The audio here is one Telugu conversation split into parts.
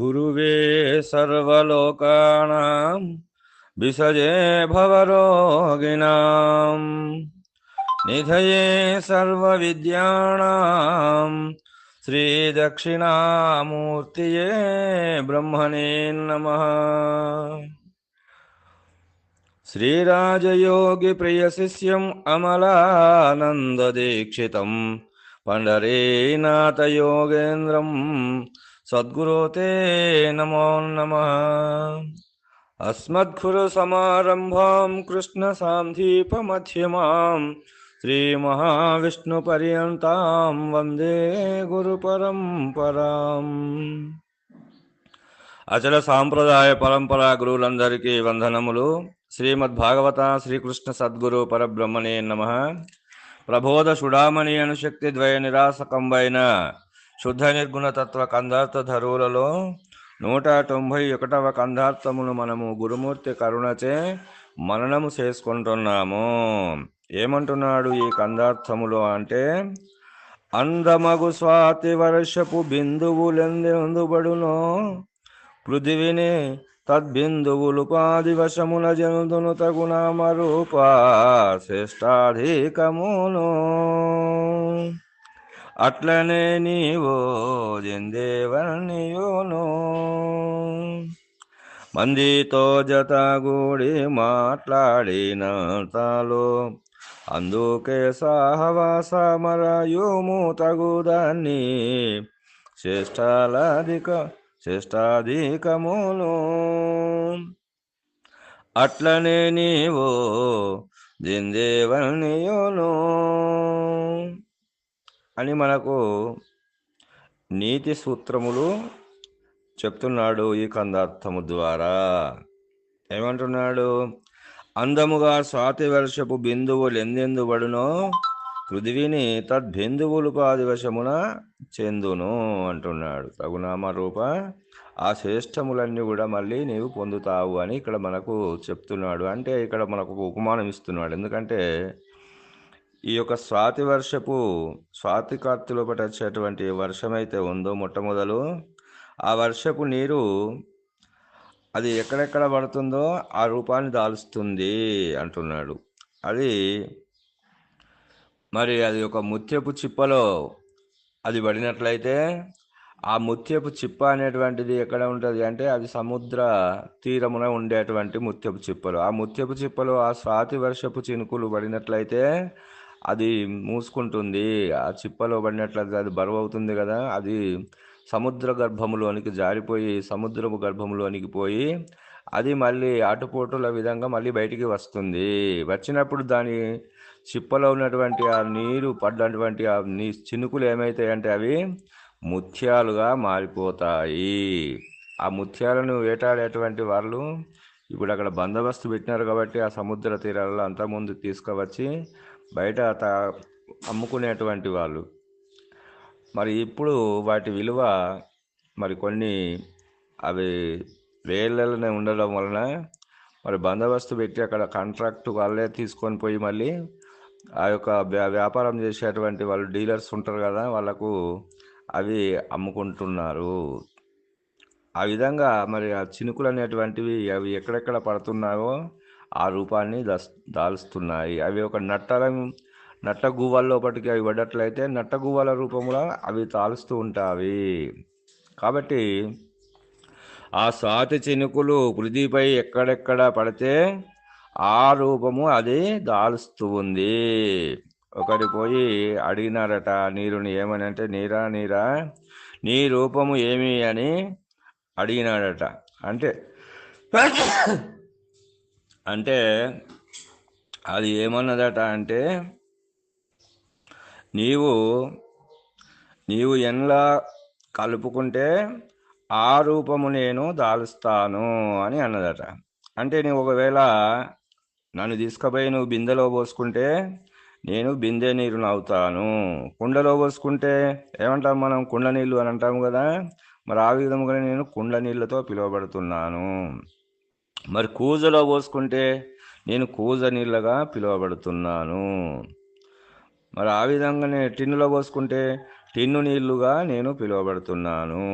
गुरुवे सर्वलोकानां विसजे भवरोगिणां निधये सर्वविद्यानां श्रीदक्षिणामूर्तये ब्रह्मणे नमः। श्रीराजयोगिप्रियशिष्यम् अमलानन्ददीक्षितं సద్గురోతే నమో నమ. అస్మద్గురు సమారంభాం కృష్ణ సాంధీపమధ్యమాం శ్రీ మహావిష్ణు పర్యంతం వందే గురు పరంపరాం అచల సాంప్రదాయ పరంపరా గురువులందరికీ వందనములు. శ్రీమద్ భాగవత శ్రీకృష్ణ సద్గురు పరబ్రహ్మణే నమ. ప్రబోధ సుడామణి అనుశక్తి ద్వయ నిరాసకంబైన శుద్ధ నిర్గుణతత్వ కందార్థ ధరువులలో నూట తొంభై ఒకటవ కందార్థమును మనము గురుమూర్తి కరుణచే మననము చేసుకుంటున్నాము. ఏమంటున్నాడు ఈ కందార్థములో అంటే అందమగు స్వాతి వర్షపు బిందువులెందుబడునో పృథివిని తద్బిందువులు పాదివశమున జనుదును తగునామ శ్రేష్టాధికమును. అట్లనే నీవో జందేవనియును మందితో జతగూడి మాట్లాడినంతలో అందుకే సహవాస మరయుము తగుదాన్ని శ్రేష్టాలధిక శ్రేష్టాధికమును అట్లనే నీవో జిందేవనియును అని మనకు నీతి సూత్రములు చెప్తున్నాడు ఈ కందార్థము ద్వారా. ఏమంటున్నాడు? అందముగా స్వాతి వర్షపు బిందువులు ఎందెందుబడునో పృథివిని తద్బిందువులు ఆదివశమున చెందును అంటున్నాడు. తగునామ రూప ఆ శ్రేష్టములన్నీ కూడా మళ్ళీ నీవు పొందుతావు అని ఇక్కడ మనకు చెప్తున్నాడు. అంటే ఇక్కడ మనకు ఒక ఉపమానం ఇస్తున్నాడు. ఎందుకంటే ఈ యొక్క స్వాతి వర్షపు స్వాతి కార్తిలో వచ్చేటువంటి వర్షం అయితే ఉందో మొట్టమొదలు ఆ వర్షపు నీరు అది ఎక్కడెక్కడ పడుతుందో ఆ రూపాన్ని దాలుస్తుంది అంటున్నాడు. అది మరి అది ఒక ముత్యపు చిప్పలో అది పడినట్లయితే ఆ ముత్యపు చిప్ప అనేటువంటిది ఎక్కడ ఉంటుంది అంటే అది సముద్ర తీరమున ఉండేటువంటి ముత్యపు చిప్పలు. ఆ ముత్యపు చిప్పలు ఆ స్వాతి వర్షపు చినుకులు పడినట్లయితే అది మూసుకుంటుంది. ఆ చిప్పలో పడినట్లయితే అది బరువు అవుతుంది కదా అది సముద్ర గర్భములోనికి జారిపోయి సముద్రపు గర్భంలోనికి పోయి అది మళ్ళీ ఆటుపోటుల విధంగా మళ్ళీ బయటికి వస్తుంది. వచ్చినప్పుడు దాని చిప్పలో ఉన్నటువంటి ఆ నీరు పడ్డటువంటి ఆ నీ చినుకులు ఏమవుతాయంటే అవి ముత్యాలుగా మారిపోతాయి. ఆ ముత్యాలను వేటాడేటువంటి వాళ్ళు ఇప్పుడు అక్కడ బందోబస్తు పెట్టినారు కాబట్టి ఆ సముద్ర తీరాలలో అంతకుముందు తీసుకువచ్చి బయట అమ్ముకునేటువంటి వాళ్ళు. మరి ఇప్పుడు వాటి విలువ మరి కొన్ని అవి వేలలోనే ఉండడం వలన మరి బందోబస్తు పెట్టి అక్కడ కాంట్రాక్ట్ వాళ్ళే తీసుకొని పోయి మళ్ళీ ఆ యొక్క వ్యాపారం చేసేటువంటి వాళ్ళు డీలర్స్ ఉంటారు కదా వాళ్ళకు అవి అమ్ముకుంటున్నారు. ఆ విధంగా మరి ఆ చినుకులు అనేటువంటివి అవి ఎక్కడెక్కడ పడుతున్నాయో ఆ రూపాన్ని దస్ దాల్స్తున్నాయి. అవి ఒక నట్టల నట్ట గువ్వల్లోపటికి అవి పడ్డట్లయితే నట్ట గువ్వల రూపంలో అవి తాలుస్తూ ఉంటాయి కాబట్టి ఆ సాతి చినుకులు పృథ్వీపై ఎక్కడెక్కడ పడితే ఆ రూపము అది దాలుస్తూ ఉంది. ఒకటి పోయి అడిగినారట నీరుని ఏమని అంటే నీరా నీరా నీ రూపము ఏమి అని అడిగినాడట. అంటే అంటే అది ఏమన్నదట అంటే నీవు నీవు ఎన్లా కలుపుకుంటే ఆ రూపము నేను దాలుస్తాను అని అన్నదట. అంటే నీవు ఒకవేళ నన్ను తీసుకుపోయి నువ్వు బిందెలో పోసుకుంటే నేను బిందె నీరును అవుతాను కుండలో పోసుకుంటే ఏమంటాం మనం? కుండ నీళ్ళు అని అంటాము కదా. మరి ఆ విధముగా నేను కుండ నీళ్ళతో పిలువబడుతున్నాను. మరి కూజలో పోసుకుంటే నేను కూజ నీళ్ళగా పిలువబడుతున్నాను. మరి ఆ విధంగానే టిన్నులో పోసుకుంటే టిన్ను నీళ్ళుగా నేను పిలువబడుతున్నాను.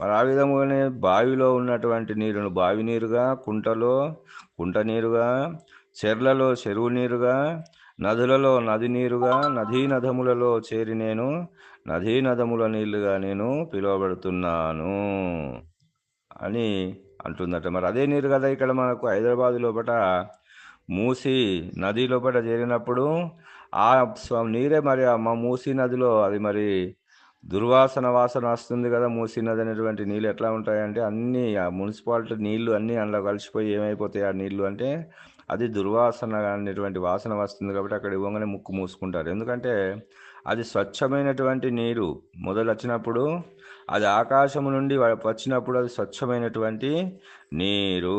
మరి ఆ విధముగానే బావిలో ఉన్నటువంటి నీరును బావి నీరుగా కుంటలో కుంట నీరుగా చెర్లలో చెరువు నీరుగా నదులలో నది నీరుగా నదీ నదములలో చేరి నేను నదీ నదముల నీళ్ళుగా నేను పిలువబడుతున్నాను అని అంటుందట. మరి అదే నీరు కదా ఇక్కడ మనకు హైదరాబాద్ లోపల మూసి నది లోపల చేరినప్పుడు ఆ నీరే మరి మా మూసీ నదిలో అది మరి దుర్వాసన వాసన వస్తుంది కదా మూసీ నది అనేటువంటి నీళ్ళు ఎట్లా ఉంటాయంటే అన్నీ ఆ మున్సిపాలిటీ నీళ్ళు అన్నీ అందులో కలిసిపోయి ఏమైపోతాయి ఆ నీళ్ళు అంటే అది దుర్వాసన అనేటువంటి వాసన వస్తుంది కాబట్టి అక్కడ ఇవ్వగానే ముక్కు మూసుకుంటారు. ఎందుకంటే అది స్వచ్ఛమైనటువంటి నీరు. మొదలు వచ్చినప్పుడు అది ఆకాశం నుండి వచ్చినప్పుడు అది స్వచ్ఛమైనటువంటి నీరు.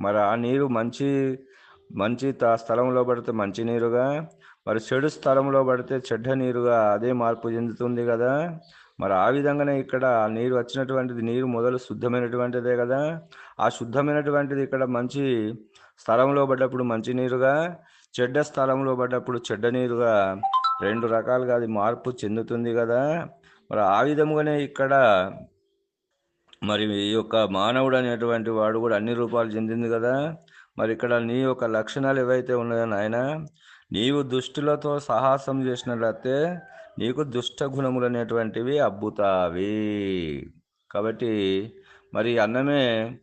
మరి ఆ నీరు మంచి మంచి త- స్థలంలో పడితే మంచి నీరుగా మరి చెడు స్థలంలో పడితే చెడ్డ నీరుగా అదే మార్పు చెందుతుంది కదా. మరి ఆ విధంగానే ఇక్కడ నీరు వచ్చినటువంటిది నీరు మొదలు శుద్ధమైనటువంటిదే కదా. ఆ శుద్ధమైనటువంటిది ఇక్కడ మంచి స్థలంలో పడ్డప్పుడు మంచి నీరుగా చెడ్డ స్థలంలో పడ్డప్పుడు చెడ్డ నీరుగా రెండు రకాలుగా అది మార్పు చెందుతుంది కదా. మరి ఆ విధముగానే ఇక్కడ మరి ఈ యొక్క మానవుడు అనేటువంటి వాడు కూడా అన్ని రూపాలు చెందింది కదా. మరి ఇక్కడ నీ యొక్క లక్షణాలు ఏవైతే ఉన్నాయో నాయన నీవు దుష్టులతో సాహసం చేసినట్లయితే నీకు దుష్ట గుణములు అనేటువంటివి అబ్బుతావి. కాబట్టి మరి అన్నమే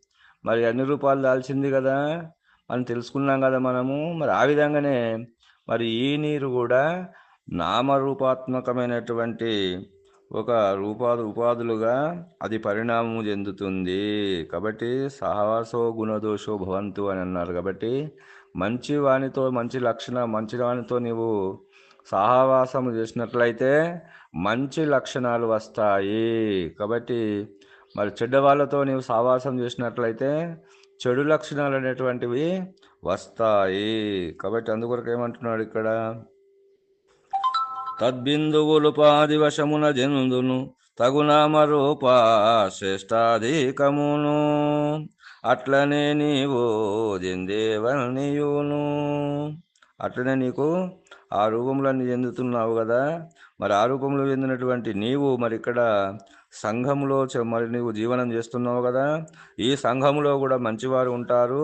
మరి అన్ని రూపాలు దాల్చింది కదా. అని తెలుసుకున్నాం కదా మనము. మరి ఆ విధంగానే మరి ఈ నీరు కూడా నామరూపాత్మకమైనటువంటి ఒక రూపాదు ఉపాధులుగా అది పరిణామం చెందుతుంది. కాబట్టి సహవాసో గుణదోషో భవంతు అని అన్నారు. కాబట్టి మంచి వానితో మంచి లక్షణ మంచి వానితో నీవు సహవాసం చేసినట్లయితే మంచి లక్షణాలు వస్తాయి. కాబట్టి మరి చెడ్డ వాళ్ళతో నీవు సహవాసం చేసినట్లయితే చెడు లక్షణాలు అనేటువంటివి వస్తాయి. కాబట్టి అందుకొరకు ఏమంటున్నాడు ఇక్కడ? తద్బిందువులుపాదివశమున జనుదును తగునామ శ్రేష్టాధికమును అట్లనే నీవు జందేవనియును. అట్లనే నీకు ఆ రూపంలో చెందుతున్నావు కదా మరి ఆ రూపంలో చెందినటువంటి నీవు మరి ఇక్కడ సంఘములో మరి నీవు జీవనం చేస్తున్నావు కదా ఈ సంఘములో కూడా మంచివారు ఉంటారు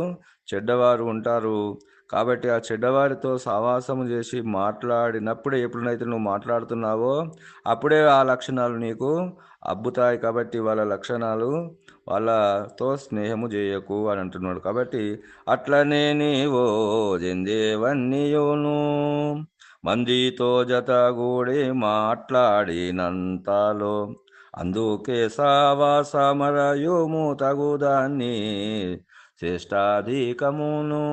చెడ్డవారు ఉంటారు. కాబట్టి ఆ చెడ్డవారితో సహవాసము చేసి మాట్లాడినప్పుడే ఎప్పుడైతే నువ్వు మాట్లాడుతున్నావో అప్పుడే ఆ లక్షణాలు నీకు అబ్బుతాయి కాబట్టి వాళ్ళ లక్షణాలు వాళ్ళతో స్నేహము చేయకు అని అంటున్నాడు. కాబట్టి అట్లనే నీవో జందేవన్నీయోను మందితో జతగూడి మాట్లాడినంతలో అందుకే సావాసమరయుము తగుదాన్ని శ్రేష్టాధికమును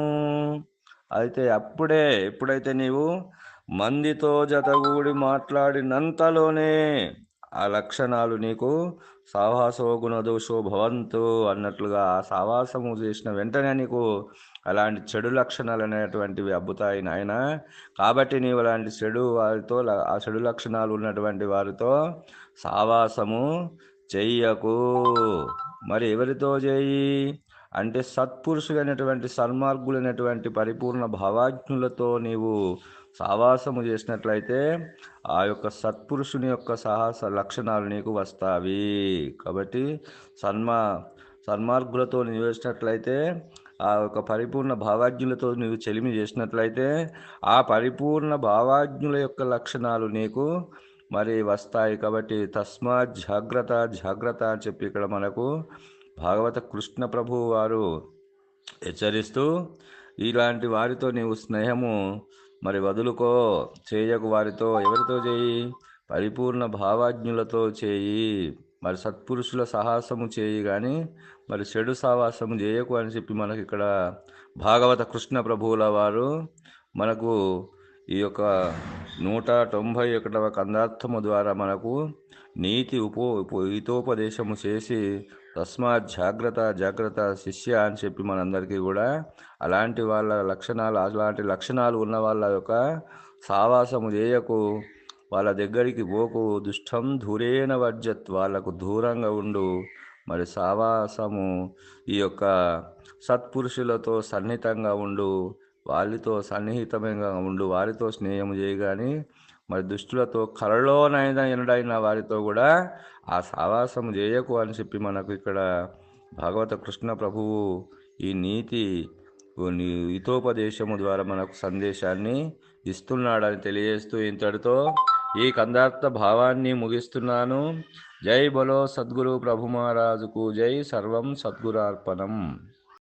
అయితే అప్పుడే ఎప్పుడైతే నీవు మందితో జతగూడి మాట్లాడినంతలోనే ఆ లక్షణాలు నీకు సావాసో గుణదోషో భవంతు అన్నట్లుగా ఆ సావాసము చేసిన వెంటనే నీకు అలాంటి చెడు లక్షణాలు అనేటువంటివి అబ్బుతాయి నాయన. కాబట్టి నీవు అలాంటి చెడు వారితో ల- ఆ చెడు లక్షణాలు ఉన్నటువంటి వారితో సావాసము చెయ్యకు. మరి ఎవరితో చేయి అంటే సత్పురుషులైనటువంటి సన్మార్గులైనటువంటి పరిపూర్ణ భావాజ్ఞులతో నీవు సావాసము చేసినట్లయితే ఆ యొక్క సత్పురుషుని యొక్క సాహస లక్షణాలు నీకు వస్తావి. కాబట్టి సన్మా సన్మార్గులతో నీవు వేసినట్లయితే ఆ యొక్క పరిపూర్ణ భావాజ్ఞులతో నీవు చెలిమి చేసినట్లయితే ఆ పరిపూర్ణ భావాజ్ఞుల యొక్క లక్షణాలు నీకు మరి వస్తాయి. కాబట్టి తస్మాత్ జాగ్రత్త జాగ్రత్త అని చెప్పి ఇక్కడ మనకు భాగవత కృష్ణ ప్రభు వారు హెచ్చరిస్తూ ఇలాంటి వారితో నీవు స్నేహము మరి వదులుకో చేయకు వారితో ఎవరితో చేయి? పరిపూర్ణ భావాజ్ఞులతో చేయి. మరి సత్పురుషుల సాహసము చేయి కానీ మరి చెడు సావాసము చేయకు అని చెప్పి మనకి ఇక్కడ భాగవత కృష్ణ ప్రభువుల వారు మనకు ఈ యొక్క నూట తొంభై ఒకటవ కందార్థము ద్వారా మనకు నీతి ఉపో ఉపో హితోపదేశము చేసి తస్మాత్ జాగ్రత్త జాగ్రత్త శిష్య అని చెప్పి మనందరికీ కూడా అలాంటి వాళ్ళ లక్షణాలు అలాంటి లక్షణాలు ఉన్న వాళ్ళ యొక్క సావాసము చేయకు వాళ్ళ దగ్గరికి పోకు దుష్టం దూరేన వర్జత్ వాళ్ళకు దూరంగా ఉండు. మరి సావాసము ఈ యొక్క సత్పురుషులతో సన్నిహితంగా ఉండు వాళ్ళతో సన్నిహితంగా ఉండు వారితో స్నేహం చేయగాని మరి దుష్టులతో కలలోనైనా ఎనడైన వారితో కూడా ఆ సావాసం చేయకు అని చెప్పి మనకు ఇక్కడ భగవత కృష్ణ ప్రభువు ఈ నీతి హితోపదేశము ద్వారా మనకు సందేశాన్ని ఇస్తున్నాడని తెలియజేస్తూ ఇంతటితో ఈ కందార్థ భావాన్ని ముగిస్తున్నాను. జై బలో సద్గురు ప్రభు మహారాజుకు జై. సర్వం సద్గురార్పణం.